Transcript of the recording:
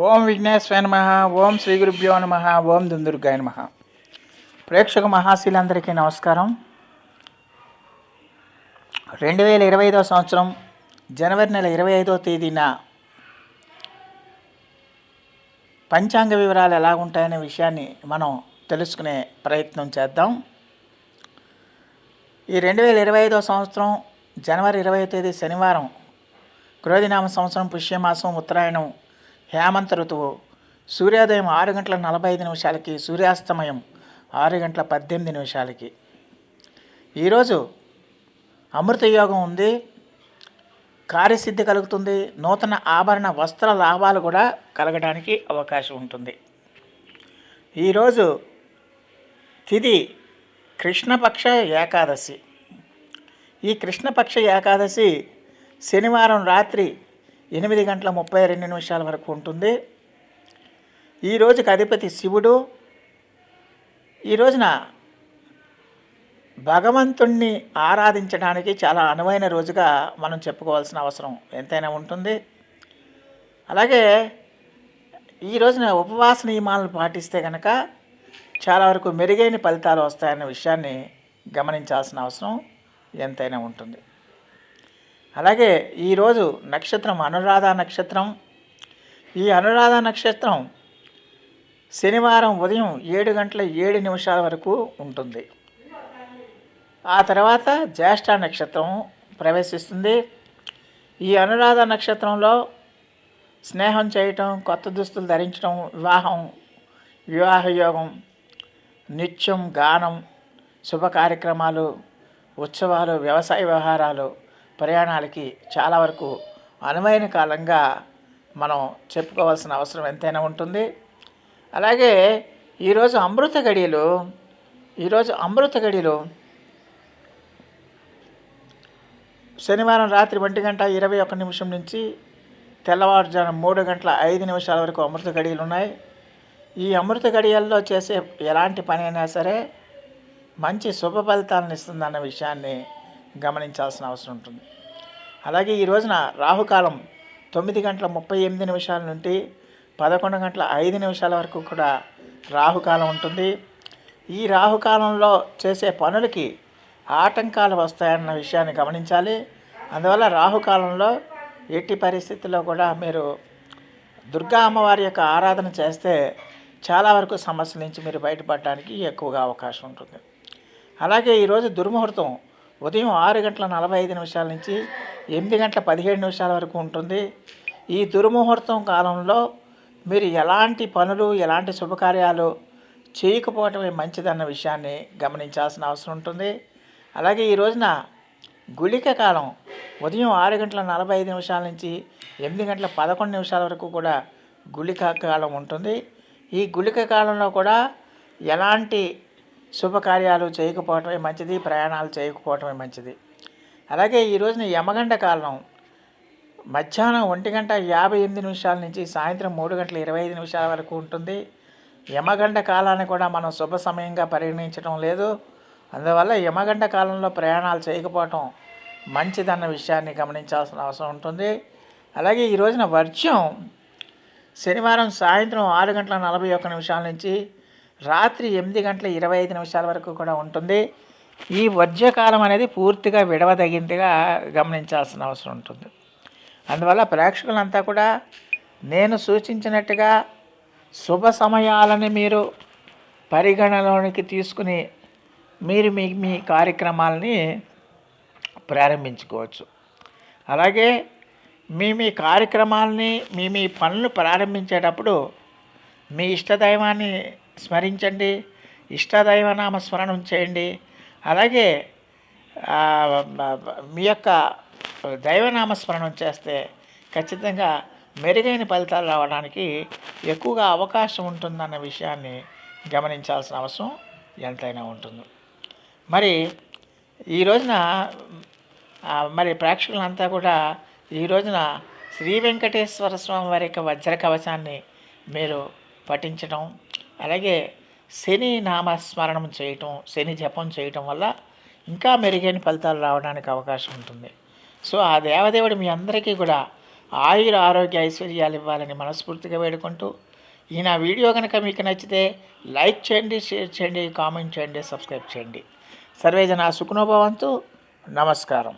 ఓం విఘ్నేశ్వర నమ ఓం శ్రీ గురుభ్యో నమ ఓం దుందుర్గాయ నమ. ప్రేక్షక మహాశీలందరికీ నమస్కారం. రెండు వేల ఇరవై ఐదో సంవత్సరం జనవరి నెల ఇరవై ఐదో తేదీన పంచాంగ వివరాలు ఎలా ఉంటాయనే విషయాన్ని మనం తెలుసుకునే ప్రయత్నం చేద్దాం. ఈ రెండు వేల ఇరవై ఐదో సంవత్సరం జనవరి ఇరవై తేదీ శనివారం క్రోధినామ సంవత్సరం పుష్యమాసం ఉత్తరాయణం హేమంత ఋతువు. సూర్యోదయం ఆరు గంటల నలభై ఐదు నిమిషాలకి సూర్యాస్తమయం ఆరు గంటల పద్దెనిమిది నిమిషాలకి. ఈరోజు అమృత యోగం ఉంది. కార్యసిద్ధి కలుగుతుంది. నూతన ఆభరణ వస్త్ర లాభాలు కూడా కలగడానికి అవకాశం ఉంటుంది. ఈరోజు తిది కృష్ణపక్ష ఏకాదశి. ఈ కృష్ణపక్ష ఏకాదశి శనివారం రాత్రి ఎనిమిది గంటల ముప్పై రెండు నిమిషాల వరకు ఉంటుంది. ఈ రోజుకి అధిపతి శివుడు ఈ రోజున భగవంతుణ్ణి ఆరాధించడానికి చాలా అనువైన రోజుగా మనం చెప్పుకోవాల్సిన అవసరం ఎంతైనా ఉంటుంది. అలాగే ఈ రోజున ఉపవాస నియమాలను పాటిస్తే కనుక చాలా వరకు మెరుగైన ఫలితాలు వస్తాయన్న విషయాన్ని గమనించాల్సిన అవసరం ఎంతైనా ఉంటుంది. అలాగే ఈరోజు నక్షత్రం అనురాధ నక్షత్రం. ఈ అనురాధ నక్షత్రం శనివారం ఉదయం ఏడు గంటల ఏడు నిమిషాల వరకు ఉంటుంది. ఆ తర్వాత జ్యేష్ఠ నక్షత్రం ప్రవేశిస్తుంది. ఈ అనురాధ నక్షత్రంలో స్నేహం చేయటం కొత్త దుస్తులు ధరించడం వివాహం వివాహ యోగం నిత్యం గానం శుభ కార్యక్రమాలు ఉత్సవాలు వ్యవసాయ వ్యవహారాలు ప్రయాణాలకి చాలా వరకు అనువైన కాలంగా మనం చెప్పుకోవాల్సిన అవసరం ఎంతైనా ఉంటుంది. అలాగే ఈరోజు అమృత గడియలు ఈరోజు అమృత గడియలు శనివారం రాత్రి ఒంటి గంట ఇరవై ఒక్క నిమిషం నుంచి తెల్లవారుజామున మూడు గంటల ఐదు నిమిషాల వరకు అమృత గడియలు ఉన్నాయి. ఈ అమృత గడియల్లో చేసే ఎలాంటి పని అయినా సరే మంచి శుభ ఫలితాలను ఇస్తుందన్న విషయాన్ని గమనించాల్సిన అవసరం ఉంటుంది. అలాగే ఈ రోజున రాహుకాలం తొమ్మిది గంటల ముప్పై ఎనిమిది నిమిషాల నుండి పదకొండు గంటల ఐదు నిమిషాల వరకు కూడా రాహుకాలం ఉంటుంది. ఈ రాహుకాలంలో చేసే పనులకి ఆటంకాలు వస్తాయన్న విషయాన్ని గమనించాలి. అందువల్ల రాహుకాలంలో ఎట్టి పరిస్థితుల్లో కూడా మీరు దుర్గా అమ్మవారి యొక్క ఆరాధన చేస్తే చాలా వరకు సమస్యల నుంచి మీరు బయటపడడానికి ఎక్కువగా అవకాశం ఉంటుంది. అలాగే ఈరోజు దుర్ముహూర్తం ఉదయం ఆరు గంటల నలభై ఐదు నిమిషాల నుంచి ఎనిమిది గంటల పదిహేడు నిమిషాల వరకు ఉంటుంది. ఈ దుర్ముహూర్తం కాలంలో మీరు ఎలాంటి పనులు ఎలాంటి శుభకార్యాలు చేయకపోవటమే మంచిదన్న విషయాన్ని గమనించాల్సిన అవసరం ఉంటుంది. అలాగే ఈ రోజున గుళిక కాలం ఉదయం ఆరు గంటల నలభై ఐదు నిమిషాల నుంచి ఎనిమిది గంటల పదకొండు నిమిషాల వరకు కూడా గుళిక కాలం ఉంటుంది. ఈ గుళిక కాలంలో కూడా ఎలాంటి శుభకార్యాలు చేయకపోవటమే మంచిది ప్రయాణాలు చేయకపోవటమే మంచిది. అలాగే ఈ రోజున యమగంట కాలం. మధ్యాహ్నం ఒంటి గంట యాభై ఎనిమిది నిమిషాల నుంచి సాయంత్రం మూడు గంటల ఇరవై ఐదు నిమిషాల వరకు ఉంటుంది. యమగంట కాలాన్ని కూడా మనం శుభ సమయంగా పరిగణించడం లేదు. అందువల్ల యమగంట కాలంలో ప్రయాణాలు చేయకపోవటం మంచిదన్న విషయాన్ని గమనించాల్సిన అవసరం ఉంటుంది. అలాగే ఈ రోజున వర్షం శనివారం సాయంత్రం ఆరు గంటల నలభై ఒక్క నిమిషాల నుంచి రాత్రి ఎనిమిది గంటల ఇరవై ఐదు నిమిషాల వరకు కూడా ఉంటుంది. ఈ వర్జ్యకాలం అనేది పూర్తిగా విడవదగిందిగా గమనించాల్సిన అవసరం ఉంటుంది. అందువల్ల ప్రేక్షకులంతా కూడా నేను సూచించినట్టుగా శుభ సమయాలని మీరు పరిగణలోనికి తీసుకుని మీరు మీ మీ కార్యక్రమాలని ప్రారంభించుకోవచ్చు. అలాగే మీ మీ కార్యక్రమాలని మీ మీ పనులు ప్రారంభించేటప్పుడు మీ ఇష్టదైవాన్ని స్మరించండి. ఇష్టదైవనామ స్మరణం చేయండి. అలాగే మీ యొక్క దైవనామ స్మరణం చేస్తే ఖచ్చితంగా మెరుగైన ఫలితాలు రావడానికి ఎక్కువగా అవకాశం ఉంటుందన్న విషయాన్ని గమనించాల్సిన అవసరం ఎంతైనా ఉంటుంది. మరి ఈ రోజున మరి ప్రేక్షకులంతా కూడా ఈ రోజున శ్రీ వెంకటేశ్వర స్వామి వారి యొక్క వజ్ర కవచాన్ని మీరు పఠించడం అలాగే శని నామస్మరణం చేయటం శని జపం చేయటం వల్ల ఇంకా మెరుగైన ఫలితాలు రావడానికి అవకాశం ఉంటుంది. సో ఆ దేవదేవుడు మీ అందరికీ కూడా ఆయుర ఆరోగ్య ఐశ్వర్యాలు ఇవ్వాలని మనస్ఫూర్తిగా వేడుకుంటూ ఈ నా వీడియో కనుక మీకు నచ్చితే లైక్ చేయండి షేర్ చేయండి కామెంట్ చేయండి సబ్స్క్రైబ్ చేయండి. సర్వేజన సుఖనోభవంతు నమస్కారం.